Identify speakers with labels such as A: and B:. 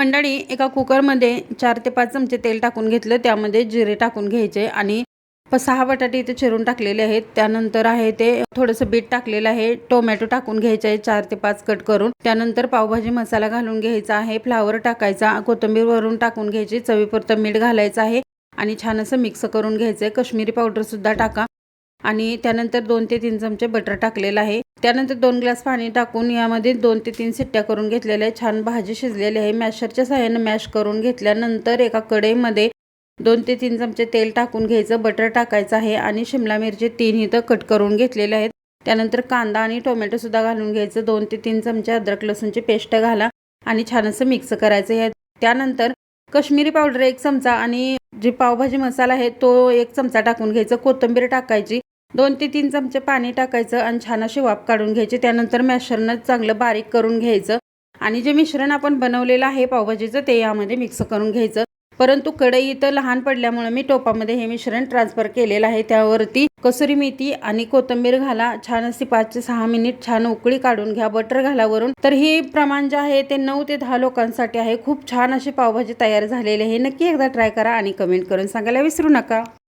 A: मंडळी एका कुकरमध्ये चार ते पाच चमचे तेल टाकून घेतलं. त्यामध्ये जिरे टाकून घ्यायचे आणि सहा बटाटे इथे चिरून टाकलेले आहेत. त्यानंतर आहे ते थोडंसं बीट टाकलेलं आहे. टोमॅटो टाकून घ्यायचे आहे चार ते पाच कट करून. त्यानंतर पावभाजी मसाला घालून घ्यायचा आहे. फ्लावर टाकायचा कोथिंबीर वरून टाकून घ्यायची चवीपुरतं मीठ घालायचं आहे आणि छान असं मिक्स करून घ्यायचं आहे. कश्मीरी पावडर सुद्धा टाका आणि त्यानंतर दोन ते तीन चमचे बटर टाकलेलं आहे. त्यानंतर दोन ग्लास पाणी टाकून यामध्ये दोन ते तीन सिट्ट्या करून घेतलेल्या आहे छान भाजी शिजलेली आहे. मॅशरच्या सहाय्यानं मॅश करून घेतल्यानंतर एका कढईमध्ये दोन ते तीन चमचे तेल टाकून घ्यायचं बटर टाकायचं आहे आणि शिमला मिरची तीन इथं कट करून घेतलेले आहेत. त्यानंतर कांदा आणि टोमॅटोसुद्धा घालून घ्यायचं. दोन ते तीन चमचे अद्रक लसूणची पेस्ट घाला आणि छान असं मिक्स करायचं आहे. त्यानंतर कश्मीरी पावडर एक चमचा आणि जी पावभाजी मसाला आहे तो एक चमचा टाकून घ्यायचं. कोथिंबीर टाकायची दोन ते तीन चमचे पाणी टाकायचं आणि छान अशी वाफ काढून घ्यायची. त्यानंतर मॅशरनं चांगलं बारीक करून घ्यायचं. आणि जे मिश्रण आपण बनवलेलं आहे पावभाजीचं ते यामध्ये मिक्स करून घ्यायचं. परंतु कढई इथं लहान पडल्यामुळे मी टोपामध्ये हे मिश्रण ट्रान्सफर केलेलं आहे. त्यावरती कसुरी मेथी आणि कोथिंबीर घाला. छान अशी पाच ते सहा मिनिट छान उकळी काढून घ्या. बटर घाला वरून तर हे प्रमाण जे आहे ते नऊ ते दहा लोकांसाठी आहे. खूप छान अशी पावभाजी तयार झालेली आहे. नक्की एकदा ट्राय करा आणि कमेंट करून सांगायला विसरू नका.